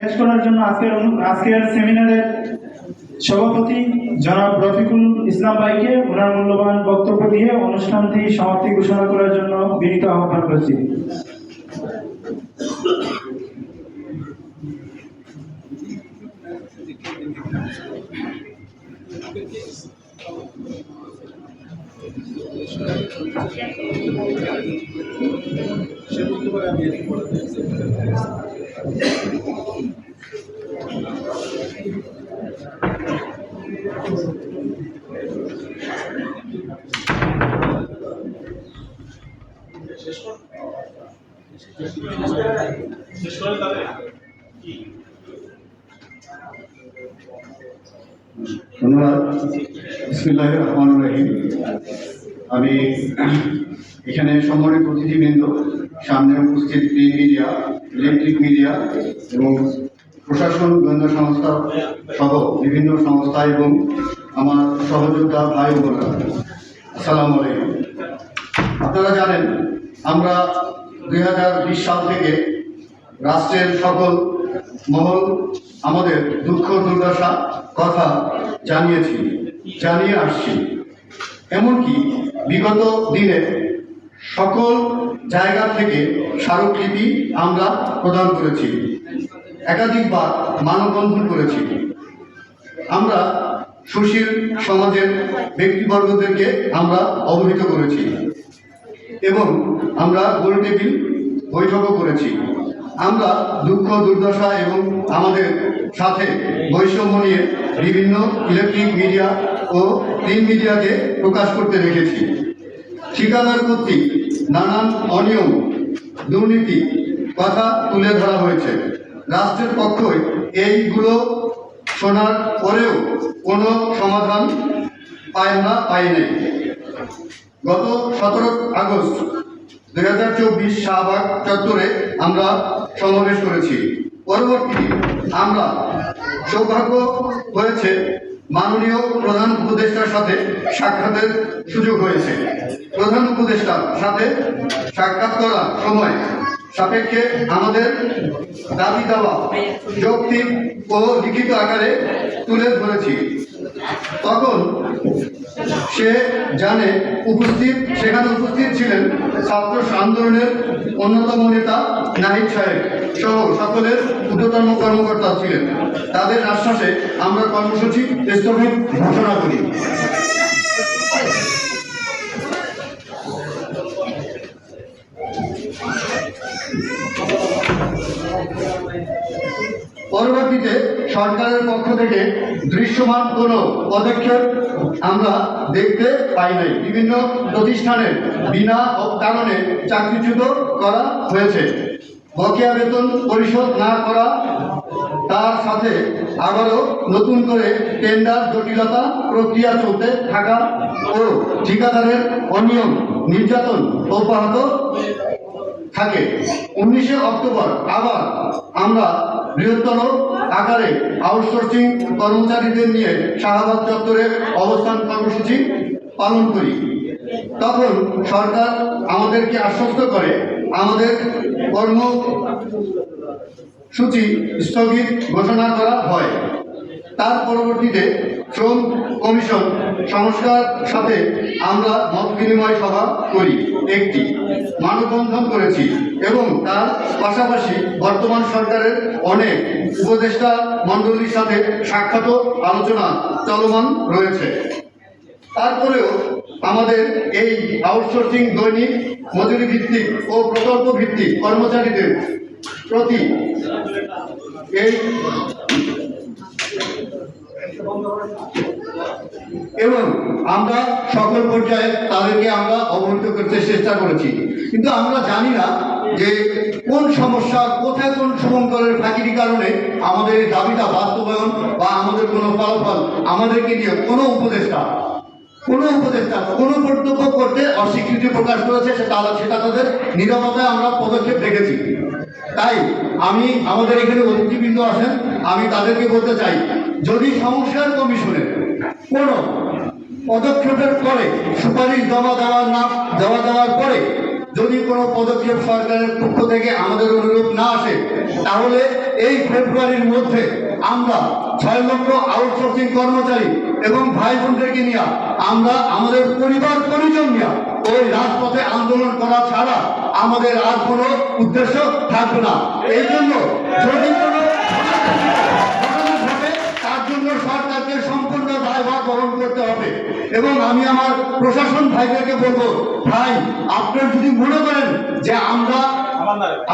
শেষ করার জন্য আজকের আজকের সেমিনারের সভাপতি জনাব রফিকুল ইসলাম ভাইকে ওনার মূল্যবান বক্তব্য দিয়ে অনুষ্ঠানটি সমাপ্তি ঘোষণা করার জন্য বিনীত আহ্বান করছি। আমি এখানে সম্মানিত অতিথিবৃন্দ সামনে উপস্থিত প্রিন্ট মিডিয়া, ইলেকট্রিক মিডিয়া এবং প্রশাসন, গোয়েন্দা সংস্থা সহ বিভিন্ন সংস্থা এবং আমার সহযোদ্ধা ভাই বোনেরা। আসসালামু আলাইকুম। আপনারা জানেন, আমরা দু হাজার বিশ সাল থেকে রাষ্ট্রের সকল মহল আমাদের দুঃখ, দুর্দশা কথা জানিয়েছি, জানিয়ে আসছি। এমনকি বিগত দিনে সকল জায়গা থেকে স্মারকলিপি আমরা প্রদান করেছি। একাধিকবার মানববন্ধন করেছি। আমরা সুশীল সমাজের ব্যক্তিবর্গদেরকে আমরা অবহিত করেছি এবং আমরা গোল টেবিল বৈঠকও করেছি। আমরা দুঃখ, দুর্দশা এবং আমাদের সাথে বৈষম্য নিয়ে বিভিন্ন ইলেকট্রিক মিডিয়া ও প্রিন্ট মিডিয়াকে প্রকাশ করতে রেখেছি ঠিকাদার কর্তৃক নানান অনিয়ম, দুর্নীতি, কথা তুলে ধরা হয়েছে। রাষ্ট্রের পক্ষই এইগুলো শোনার পরেও কোনো সমাধান পায় না, পায় নাই। গত সতেরো আগস্ট দুই হাজার চব্বিশ শাহবাগ চত্বরে আমরা সমাবেশ করেছি। পরবর্তী আমরা সৌভাগ্য হয়েছে মাননীয় প্রধান উপদেষ্টার সাথে সাক্ষাতের সুযোগ হয়েছে। প্রধান উপদেষ্টার সাথে সাক্ষাৎ করার সময় সাপেক্ষে আমাদের দাবি দাওয়া যৌক্তিক ও লিখিত আকারে তুলে ধরেছি। তখন সে জানে উপস্থিত, সেখানে উপস্থিত ছিলেন ছাত্র আন্দোলনের অন্যতম নেতা নাহিদ সাহেব। সকলের কর্মকর্তা ছিলেন। তাদের আশ্বাসে আমরা কর্মসূচি স্থগিত ঘোষণা করি। পরবর্তীতে সরকারের পক্ষ থেকে দৃশ্যমান কোনো পদক্ষেপ আমরা দেখতে পাই নাই। বিভিন্ন প্রতিষ্ঠানের বিনা কারণে চাকরিচ্যুত করা হয়েছে। বকেয়া বেতন পরিশোধ না করা, তার সাথে আবারও নতুন করে টেন্ডার জটিলতা প্রক্রিয়া চলতে থাকা ও ঠিকাদারের অনিয়ম নির্যাতন অব্যাহত থাকে। উনিশে অক্টোবর আবার আমরা বৃহত্তর আকারে আউটসোর্সিং কর্মচারীদের নিয়ে শাহবাগ চত্বরে অবস্থান কর্মসূচি পালন করি। তখন সরকার আমাদেরকে আশ্বস্ত করে আমাদের কর্মসূচি স্থগিত ঘোষণা করা হয়। তার পরবর্তীতে শ্রম কমিশন সংস্কার সাথে আমরা মত বিনিময় সভা করি। একটি, মানববন্ধন করেছি এবং তার পাশাপাশি বর্তমান সরকারের অনেক উপদেষ্টা মণ্ডলীর সাথে সাক্ষাৎ আলোচনা চলমান রয়েছে। তারপরেও আমাদের এই আউটসোর্সিং দৈনিক মজুরি ভিত্তিক ও প্রকল্প ভিত্তিক কর্মচারীদের প্রতি এই এবং আমরা সকল পর্যায়ে তাদেরকে আমরা অবহিত করতে চেষ্টা করেছি। কিন্তু আমরা জানি না যে কোন সমস্যা, কোথায় কোন শুভঙ্করের ফাঁকির কারণে আমাদের দাবিটা বাস্তবায়ন বা আমাদের কোনো ফলাফল আমাদেরকে নিয়ে কোনো উপদেষ্টা কোনো উপদেষ্টা কোনো কর্তব্য করতে অস্বীকৃতি প্রকাশ করেছে, সেটা সেটা তাদের নিরাপত্তায় আমরা পদক্ষেপ দেখেছি তাই আমি, আমাদের এখানে অতিথিবৃন্দ আছেন আমি তাদেরকে বলতে চাই, যদি সংস্কার কমিশনের কোনো পদক্ষেপের পরে সুপারিশ জমা দেওয়ার না দেওয়া দেওয়ার পরে যদি কোনো পদক্ষেপ সরকারের পক্ষ থেকে আমাদের অনুরোধ না আসে, তাহলে এই ফেব্রুয়ারির মধ্যে আমরা ছয় লক্ষ আউটসোর্সিং কর্মচারী এবং ভাই বোনদেরকে নিয়ে আমরা আমাদের পরিবার পরিজন নিয়ে ওই রাজপথে আন্দোলন করা ছাড়া আমাদের আর কোনো উদ্দেশ্য থাকবে না। এই জন্য যদি তার জন্য সরকারকে সম্পূর্ণ দায়ভার করতে হবে। এবং আমি আমার প্রশাসন ভাইদেরকে বলব, ভাই, আপনারা যদি মনে করেন যে আমরা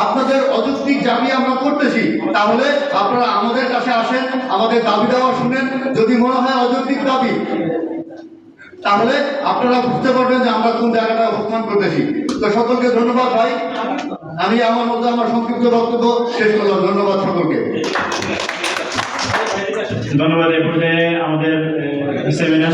আপনাদের অযৌক্তিক দাবি আমরা করতেছি তাহলে আপনারা আমাদের কাছে আসেন আমাদের দাবি দেওয়া শুনেন। যদি মনে হয় অযৌক্তিক দাবি তাহলে আপনারা বুঝতে পারবেন যে আমরা কোন জায়গাটা অবস্থান করতেছি। তো সকলকে ধন্যবাদ ভাই। আমি আমার মধ্যে আমার সংক্ষিপ্ত বক্তব্য শেষ করলাম। ধন্যবাদ সকলকে। ধন্যবাদ এ পর্যায়ে আমাদের সেমিনার